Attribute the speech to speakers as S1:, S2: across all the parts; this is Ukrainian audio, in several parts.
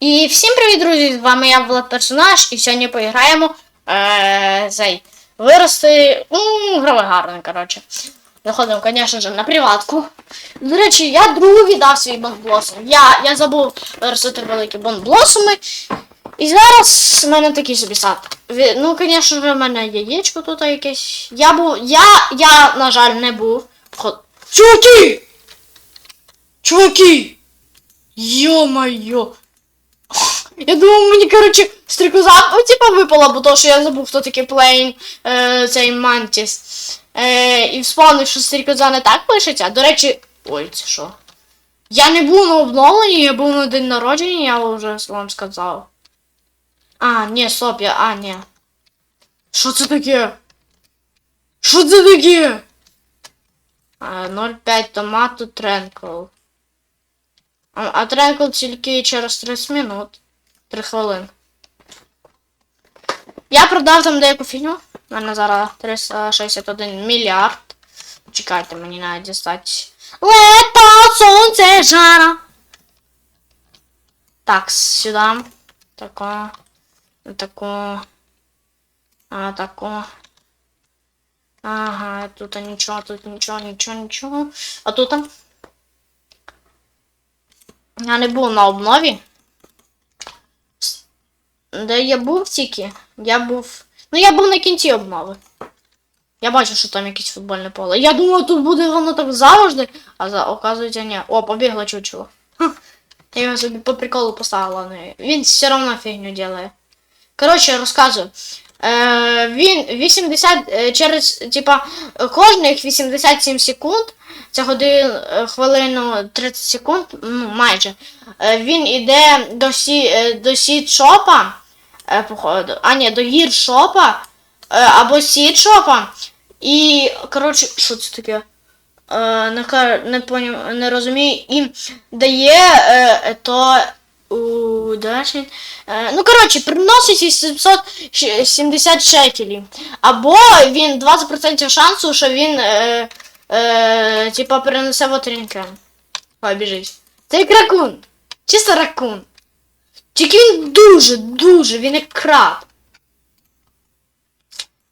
S1: І всім привіт, друзі! З вами я Влад Персонаж, і сьогодні поіграємо е, цей, вирости. Ну, грали гарно, коротше. Заходимо, звісно ж, на приватку. До речі, я другу віддав свій бонблосом. Я, я забув виростити великі бонблосами. І зараз в мене такий собі сад. Ну, звісно ж, в мене яєчко тут якесь. Я був. Я, я, на жаль, не був. Чуваки! Чуваки! Йо-моє! Я думав, мені, коротше, стрікоза, ну, типа, випала, бо то, що я забув, хто такий плейн, е, цей Мантіс. Е, і вспомнив, що стрікоза не так пишеться. До речі, ой, це що? Я не був на обновленні, я був на день народження, я вже вам сказав. А, ні, стоп, я, а, ні. Що це таке? Що це таке? А, 0,5 томату тренкл. А, а тренкл тільки через 30 минут. 3 хвилин. Я продав там деяку фігню. У мене зараз 361 мільярд. Чекайте, мені навіть дістати. Лето, сонце, жара. Так, сюди. Тако. Тако. А, тако. Ага, тут нічого, тут нічого, нічого, нічого. А тут. Я не був на обнові. Де я був тільки? Я був. Ну я був на кінці обнови. Я бачу, що там якесь футбольне поле. Я думав, тут буде воно так завжди, а за оказується ні. О, побігло чучело. Я його собі по приколу поставила. ну, Він все одно фігню делає. Коротше, розказую. Е, він 80 е, через, типа, кожних 87 секунд, це годин, е, хвилину 30 секунд, ну майже. Е, він іде до сі, е, до сітшопа, походу, а ні, до гіршопа, або сітшопа. І, коротше, що це таке? Не, не, понім, не розумію, і дає то у далі. Е, ну, коротше, приносить 770 шекелів. Або він 20% шансу, що він е, е, типа перенесе вотрінкен. Ой, біжить. Це як ракун. Чисто ракун. Тільки він дуже, дуже, він як краб.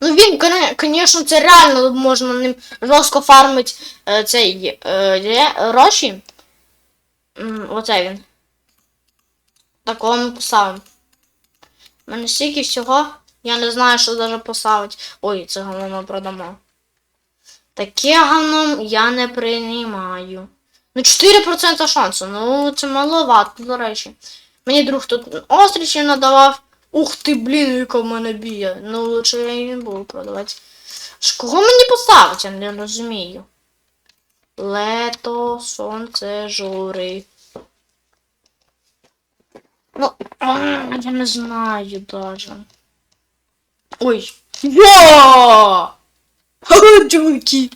S1: Ну він, звісно, це реально можна ним жорстко фармити е, цей є, гроші. Оце він. Такого ми поставимо. У мене стільки всього, я не знаю, що навіть поставити. Ой, це ми продамо. Таке говно я не приймаю. Ну, 4% шансу. Ну, це маловато, до речі. Мені друг тут острічів надавав. Ух ти, блін, яка в мене бія. Ну, лучше я її не буду продавати. Кого мені поставити, я не розумію. Лето, сонце, жури. Ну, я не знаю даже. Ой. Я! Ха-ха, чуваки.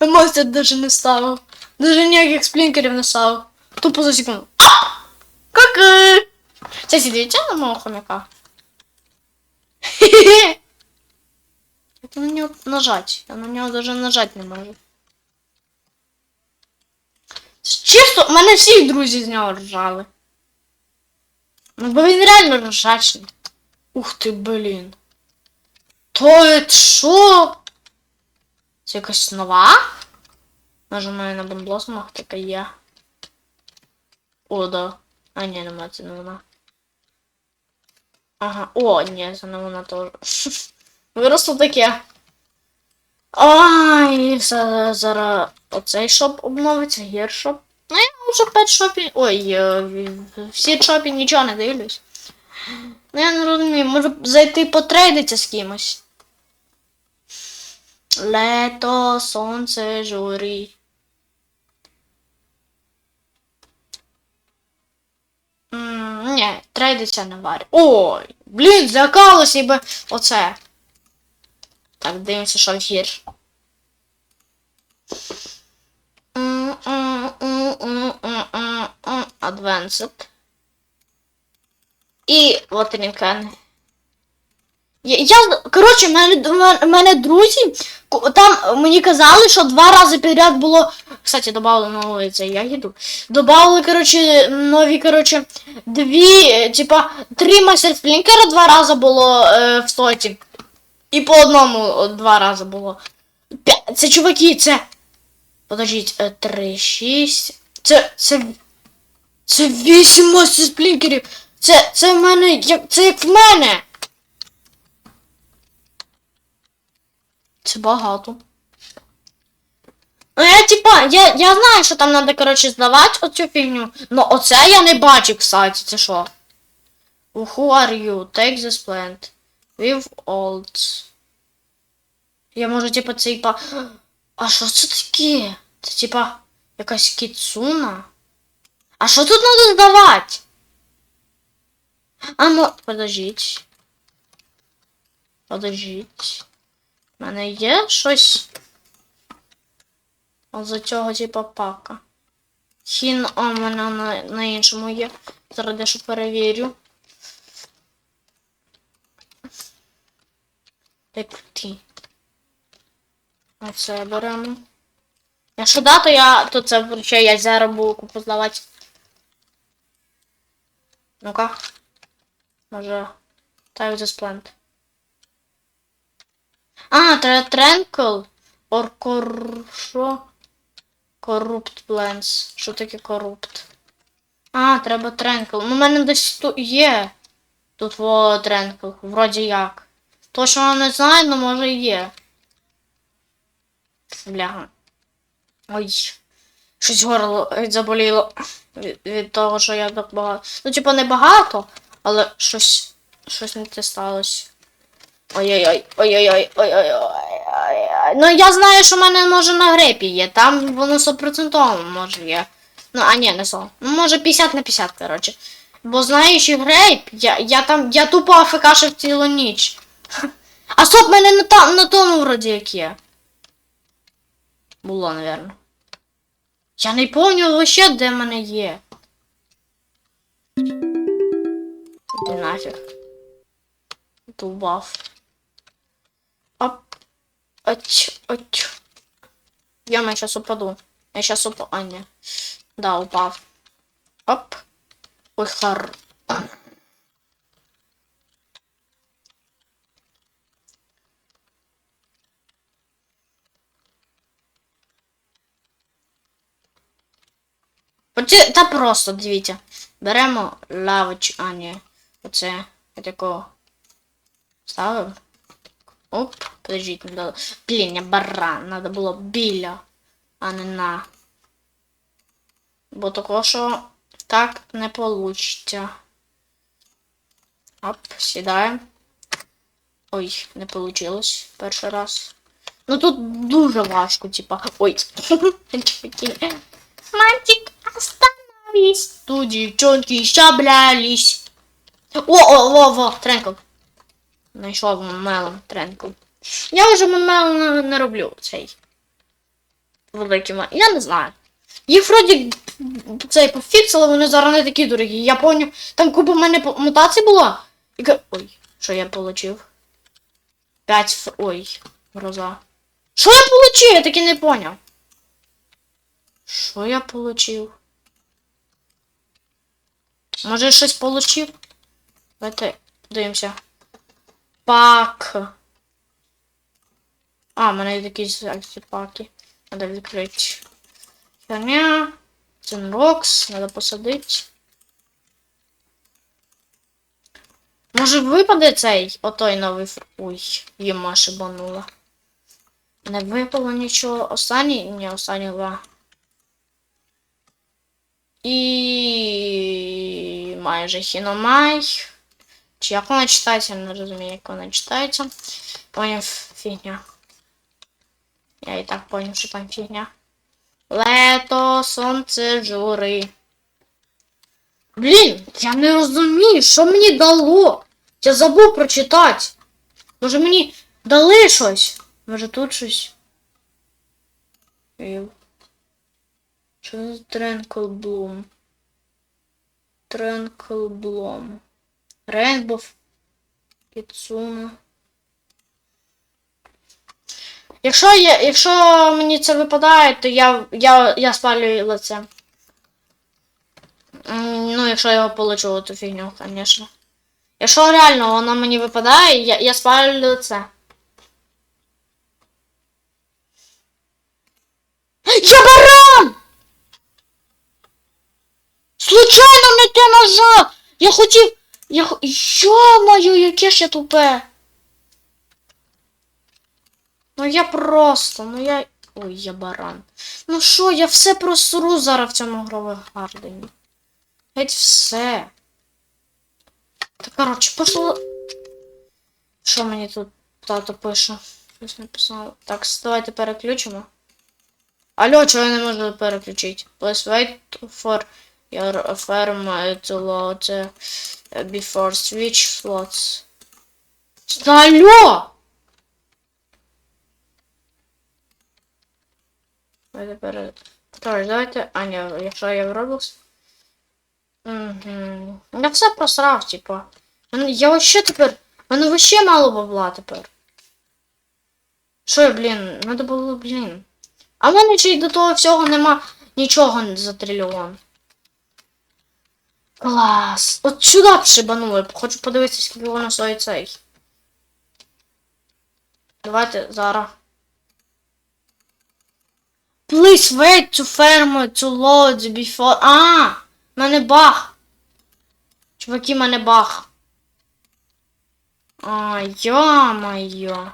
S1: Я мастер даже не ставив. Даже ніяких сплінкерів не ставив. Тупо за секунду. Каки! Це сидите на мого хомяка? Як на нього нажать? Я на нього даже нажать не можу. Чисто, у мене всі друзі з нього ржали. Ну, бо він реально ржачний. Ух ти, блін. То это що? Це якась нова? Нажимаю на бомблосмах, така є. О, да. А, ні, нема, це не вона. Ага, о, ні, це не вона теж. Виросло таке. Ай, за- зараз оцей шоп обновиться, гіршоп. Ну, я вже 5 шопі. Ой, е, всі шопі нічого не дивлюсь. Ну я не розумію, може зайти потрейдитися з кимось. Лето, сонце, журі. Ні, трейдиться не варі. Ой, блін, злякалося би оце. Так, дивимося, що гір. Advanced. І Watercan. Я, я коротше, мене, мене друзі, там мені казали, що два рази підряд було. Кстати, добавили новий цей ягіду. Добавили, коротше, нові, коротше, дві, е, типа, три мастер сплінкера два рази було е, в стоті. І по одному два рази було. Це чуваки, це. Подождіть, е, три, шість. Це. Це. Це вісім мастер сплінкерів. Це. Це в мене. Як, це як в мене. Це багато. Ну, я типа, я, я знаю, що там треба, коротше, здавати оцю фігню. Ну оце я не бачу, кстати, це що? Who are you? Take this plant. With olds. Я можу, типа, цей па. А що це таке? Це типа якась кіцуна? А що тут треба здавати? А ну, подождіть. Подождіть. У мене є щось. За цього типа пака. Хін, о, в мене на, на іншому є. Зараз дещо перевірю. Ти. Оце беремо. Якщо да, то я. то це ще я зараз буду купу здавати. Ну-ка. Може. This plant. А, тренкл. Or. Що? Corrupt plans. Що таке corrupt? А, треба тренкл. Ну, в мене десь тут є. Тут во тренкл. Вроді як. Точно не знаю, але може і є. Бляга. Ой. Щось горло заболіло. Від, від того, що я так багато. Ну, типа, не багато, але щось. Щось не те сталося. Ой-ой-ой, ой-ой-ой, ой-ой-ой. Ну я знаю, що в мене може на грепі є. Там воно 100% може є. Ну, а ні, не 100. Ну, може 50 на 50, коротше. Бо знаючи грейп, я, я там. Я тупо афекашив цілу ніч. А стоп, мене на, та, на тому вроді як є. Було, напевно. Я не пам'ятаю вообще, де мене є. Іди нафіг. Тубав. Оч, оч. Я я сейчас упаду. Я сейчас упал. А, не. Да, упав. Оп. Ой, хар. Оце, та просто, дивіться. Беремо лавоч, а ні. Оце. Я такого. Ставив. Оп, подождіть, не дало. Блін, я баран. Надо було біля, а не на. Бо такого, що так не получиться. Оп, сідаємо. Ой, не получилось перший раз. Ну тут дуже важко, типа. Ой. Мальчик, остановись. Тут девчонки щаблялись. О, о, о, во, Тренкл. Знайшов мелом Тренкл. Я вже мелом не, роблю цей. Великий мел. Я не знаю. Їх вроді цей пофіксили, вони зараз не такі дорогі. Я пам'ятаю, там купа в мене мутацій була. І... Ой, що я получив? П'ять ф... Ой, гроза. Що я получив? Я таки не поняв. Що я получив? Може щось получив? Давайте подивимося. Пак. А, в мене є якісь акції паки. Надо відкрити. Херня. Цинрокс. Надо посадити. Може випаде цей отой новий. Ой, їма шибанула. Не випало нічого. Останній? Ні, останні два. І майже хіномай. Чи як вона читається, я не розумію, як вона читається. Поняв фігня. Я і так поняв, що там фігня. Лето, сонце, жури. Блін, я не розумію, що мені дало. Я забув прочитати. Може мені дали щось? Може тут щось? Що за Тренкл Блум? Тренкл Блум. Рейнбов. Кіцуна. Якщо, я, якщо мені це випадає, то я, я, я спалюю лице. Ну, якщо я його получу, ту фігню, звісно. Якщо реально воно мені випадає, я, я спалю лице. Я баран! Случайно не те нажав! Я хотів. Я Йо-моє, яке ж я тупе. Ну я просто, ну я. Ой, я баран. Ну що, я все просру зараз в цьому гровому гардені. Геть все. Та коротше, пошло. Що мені тут тато пише? Щось написав. Так, давайте переключимо. Алло, чого я не можу переключити? Please wait for your firm to load uh, before switch slots. Алло! Пере... Тож, давайте... А, ні, якщо я в Roblox. Угу. Я все просрав, типа. Я вообще тепер... Мене вообще мало бабла тепер. Що я, блін, надо було, блін. А в мене ще й до того всього нема нічого за трильйон. Клас. От сюди шибанули. Хочу подивитися, скільки воно стоїть цей. Давайте зараз. Please wait to firm to load before. А! Мене баг. Чуваки, мене баг. А, йо-моє.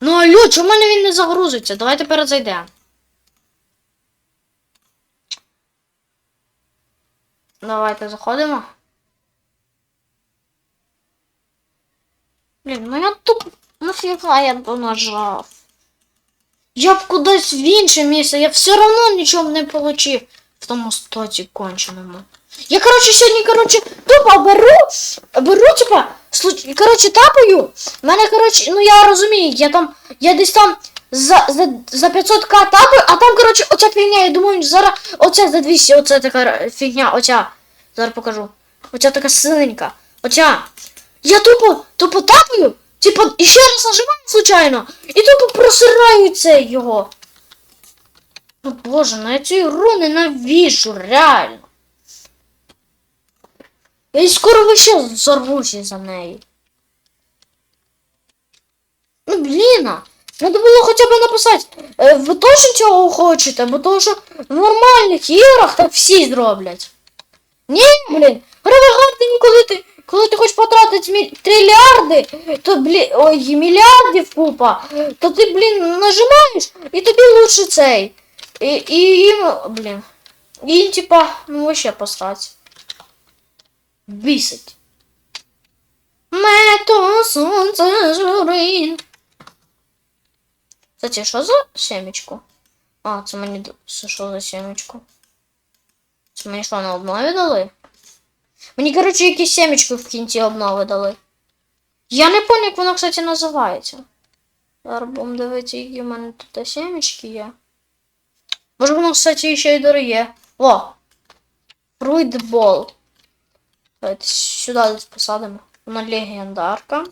S1: Ну алло, чому мене він не загрузиться? Давайте перезайдемо. Давайте заходимо. Блін, ну я тут нафіга я то нажав. Я б кудись в інше місце, я все одно нічого не получив в тому стоті конченому. Я, короче, сьогодні, короче, тупо беру, беру, типа, случ... тапаю. В мене, короче, ну я розумію, я там, я десь там за, за, за 500к тапаю, а там, короче, оця фігня, я думаю, зараз оця за 200, оця така фігня, оця. Зараз покажу. Оця така синенька. Оця. Я тупо, тупо тапаю, типа, і раз нажимаю случайно, і тупо просираю це його. Ну боже, ну я цю ігру ненавижу, реально. Я й скоро вообще взорвусь за неї. Ну блін. А, Надо було хоча б написати, е, ви точно цього хочете, бо тому що в нормальних іграх так всі зроблять. Ні, блін, ревегардені, коли ти, коли ти хочеш потратити трильярди, то блін, ой, мільярдів купа, то ти, блін, нажимаєш, і тобі лучше цей. І, і їм, блін, їм, типа, ну вообще посрать. Бісить. Мето сонце журин. Кстати, що за семечку? А, це мені що за семечку? Це мені що на обнові дали? Мені, коротше, якісь семечку в кінці обнови дали. Я не пам'ятаю, як воно, кстати, називається. Зараз будемо дивитися, які в мене тут семечки є. Може воно, кстати, ще й дороге. О! Фруйтбол. Давайте сюди десь посадимо. Воно легендарка.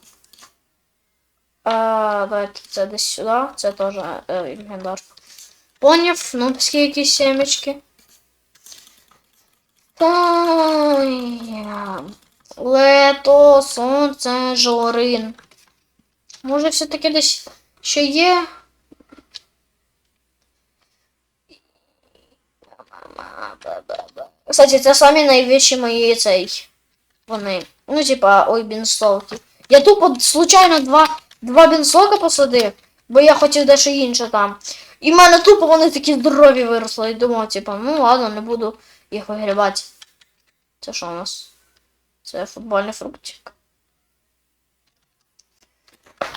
S1: А, давайте це десь сюди. Це теж е. Поняв, ну після якісь семечки. Лето, сонце, жорин. Може все-таки десь ще є? Кстати, це самі найвищі мої цей. Вони. Ну, типа, ой, бінстолки. Я тупо случайно два, два бінстока посадив, бо я хотів дещо інше там. І в мене тупо вони такі здорові виросли. І думав, типа, ну ладно, не буду їх вигрібати. Це що у нас? Це футбольний фруктик.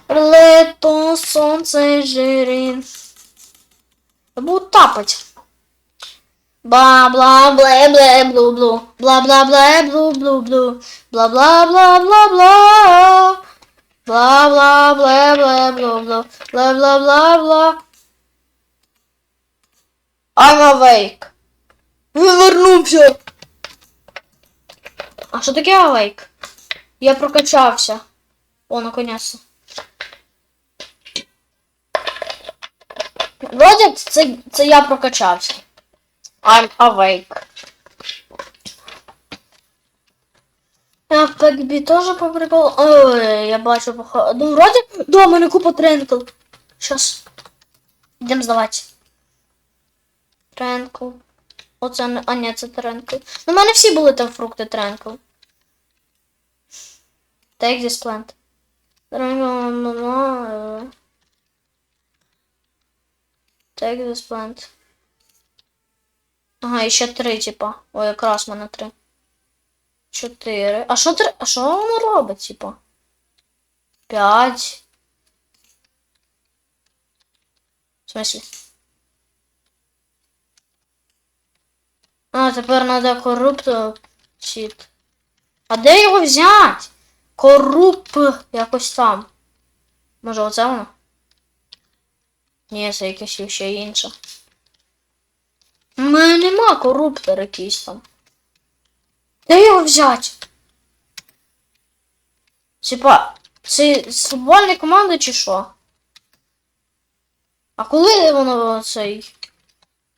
S1: Лето, сонце, жирин. Буду тапать. Бла бла бле бле блу блу. Бла бла бле блу блу блу. Бла бла бла бла бла. Бла бла бле бле блу блу. Бла бла бла бла. I'm awake. Вивернувся. А що таке awake? Я прокачався. О, наконец-то. це, це я прокачався. I'm awake. А Пекбі теж по приколу. Ой, я бачу походу. Ну, вроді, да, у мене купа тренкл. Щас. Йдемо здавати. Тренкл. Оце не. А, ні, це тренкл. Ну, в мене всі були там фрукти тренкл. Take this plant. Take this plant. Ага, і ще три, типа. Ой, якраз в мене три. Чотири. А що? А що воно робить, типа? П'ять. В смысле? А, тепер треба корупто. Чіт. А де його взяти? Коруп якось там. Може оце воно? Ні, це якесь ще інше. У мене нема коруптор якийсь там. Де його взяти? Типа, це з футбольної команди чи що? А коли воно цей?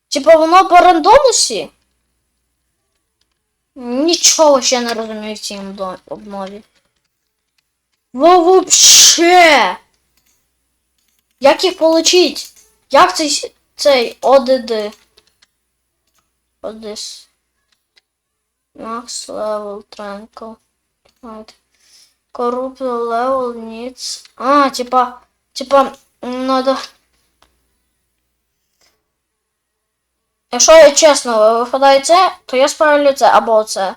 S1: Типа воно по рандомусі? Нічого ще не розумію в цій обнові. Во вообще! Як їх получить? Як цей, цей ОДД? Одес. Max level Tranquil. Right. Corrupt level needs. А, типа, типа, надо. Якщо я чесно випадає це, то я справлю це або це.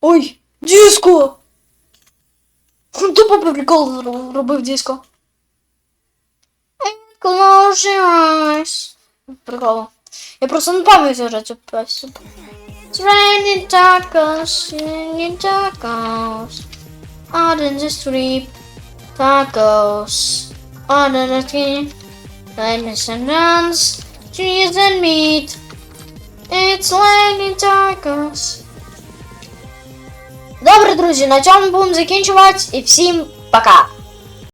S1: Ой, диско! Тупо по приколу робив диско. Close your eyes. Прикол. Я просто не пам'ятаю вже цю песню. It's raining tacos, raining tacos. Out in the street, tacos. On the tree, lettuce and runs, cheese and meat. It's raining tacos. Добре, друзі, на цьому будемо закінчувати і всім пока!